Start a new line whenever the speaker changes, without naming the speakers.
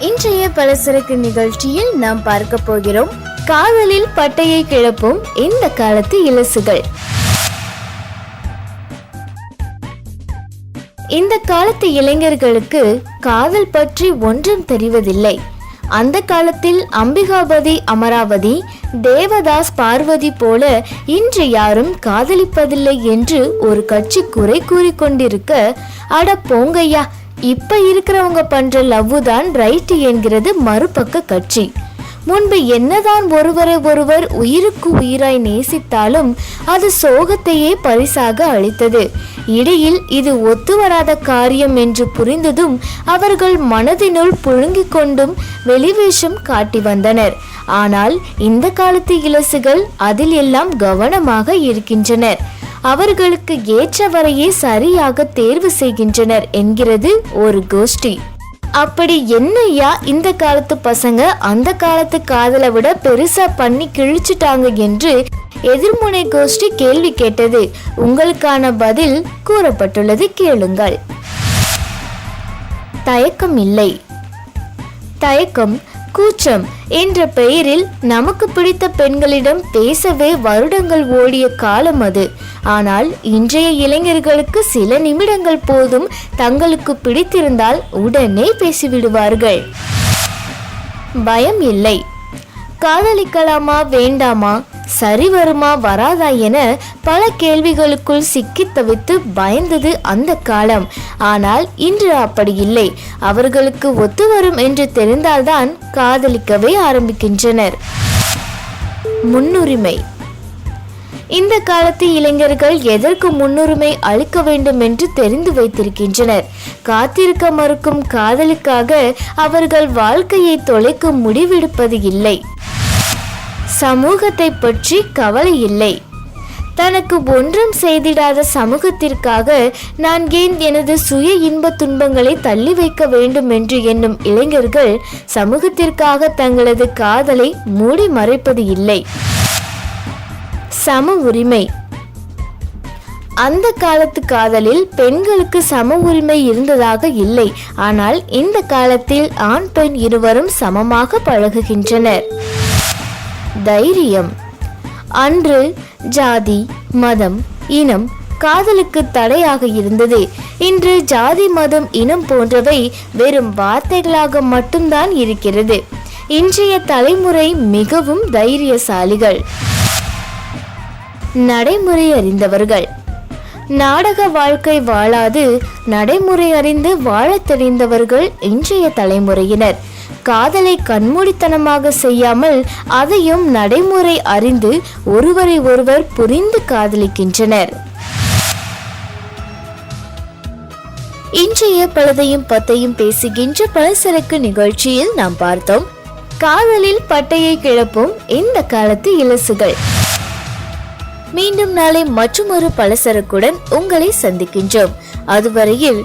இன்றைய பலசரக்கு நிகழ்ச்சியில் நாம் பார்க்க போகிறோம் காதலில் பட்டையை கிளப்பும் இந்த காலத்து இலசுகள். இந்த காலத்து இளைஞர்களுக்கு காதல் பற்றி ஒன்றும் தெரிவதில்லை. அந்த காலத்தில் அம்பிகாபதி அமராவதி தேவதாஸ் பார்வதி போல இன்று யாரும் காதலிப்பதில்லை என்று ஒரு கட்சி குறை கூறிக்கொண்டிருக்க அட போங்கய்யா இப்ப இருக்கிறவங்க பண்ற லவ் தான் ரைட் என்கிறது மறுபக்க கட்சி. முன்பு என்னதான் ஒருவரை ஒருவர் உயிருக்கு உயிராய் நேசித்தாலும் அது சோகத்தையே பரிசாக அளித்தது. இடையில் இது ஒத்து வராத காரியம் என்று புரிந்ததும் அவர்கள் மனதினுள் புழுங்கிக் கொண்டும் வெளிவேஷம் காட்டி வந்தனர். ஆனால் இந்த காலத்து இலசுகள் அதில் எல்லாம் கவனமாக இருக்கின்றனர். அவர்களுக்கு ஏற்றவரையே சரியாக தேர்வு செய்கின்றனர் என்கிறது ஒரு கோஷ்டி. அப்படி என்னய்யா இந்த காலத்து பசங்க? அந்த காலத்து காதலை விட பெருசா பண்ணி கிழிச்சிட்டாங்க என்று எதிர்முனை கோஷ்டி கேள்வி கேட்டது. உங்களுக்கான பதில் கூறப்பட்டுள்ளது கேளுங்கள். தயக்கம் இல்லை தயக்கம் கூச்சம் என்ற பெயரில் நமக்கு பிடித்த பெண்களிடம் பேசவே வருடங்கள் ஓடிய காலம் அது. ஆனால் இன்றைய இளைஞர்களுக்கு சில நிமிடங்கள் போதும் தங்களுக்கு பிடித்திருந்தால் உடனே பேசிவிடுவார்கள். பயம் இல்லை. காதலிக்கலாமா வேண்டாமா? சரி வருமா வராதா என பல கேள்விகளுக்குள் சிக்கி தவித்து பயந்தது அந்த காலம். ஆனால் இன்று அப்படி இல்லை. அவர்களுக்கு ஒத்து வரும் என்று தெரிந்தால்தான் காதலிக்கவே ஆரம்பிக்கின்றனர். முன்னுரிமை. இந்த காலத்து இளைஞர்கள் எதற்கு முன்னுரிமை அளிக்க வேண்டும் என்று தெரிந்து வைத்திருக்கின்றனர். காத்திருக்க மறுக்கும் காதலுக்காக அவர்கள் வாழ்க்கையை தொலைக்க முடிவெடுப்பது இல்லை. சமூகத்தை பற்றி கவலை இல்லை. தனக்கு ஒன்றும் செய்திடாத சமூகத்திற்காக நான் ஏன் எனது சுய இன்ப துன்பங்களை தள்ளி வைக்க வேண்டும் என்று எண்ணும் இளைஞர்கள் சமூகத்திற்காக தங்களது காதலை மூடி மறைப்பது இல்லை. சம உரிமை. அந்த காலத்து காதலில் பெண்களுக்கு சம உரிமை இருந்ததாக இல்லை. ஆனால் இந்த காலத்தில் ஆண் பெண் இருவரும் சமமாக பழகுகின்றனர். தைரியம். அன்று ஜாதி மதம் இனம் காதலுக்கு தடையாக இருந்தது. இன்று ஜாதி மதம் இனம் போன்றவை வெறும் வார்த்தைகளாக மட்டும்தான் இருக்கிறது. இன்றைய தலைமுறை மிகவும் தைரியசாலிகள். நடைமுறை அறிந்தவர்கள். நாடக வாழ்க்கை வாழாது நடைமுறை அறிந்து வாழத் தெரிந்தவர்கள் இன்றைய தலைமுறையினர். காதலை கண்மூடித்தனமாக செய்யாமல் அதையும் நடைமுறை அறிந்து ஒருவரை ஒருவர் புரிந்து காதலிக்கின்றனர். இன்றைய பழதையும் பத்தையும் பேசுகின்ற பலசரக்கு நிகழ்ச்சியில் நாம் பார்த்தோம். காதலில் பட்டையை கிளப்பும் இந்த காலத்து இலசுகள். மீண்டும் நாளை மற்றொரு பலசரக்குடன் உங்களை சந்திக்கின்றோம். அதுவரையில்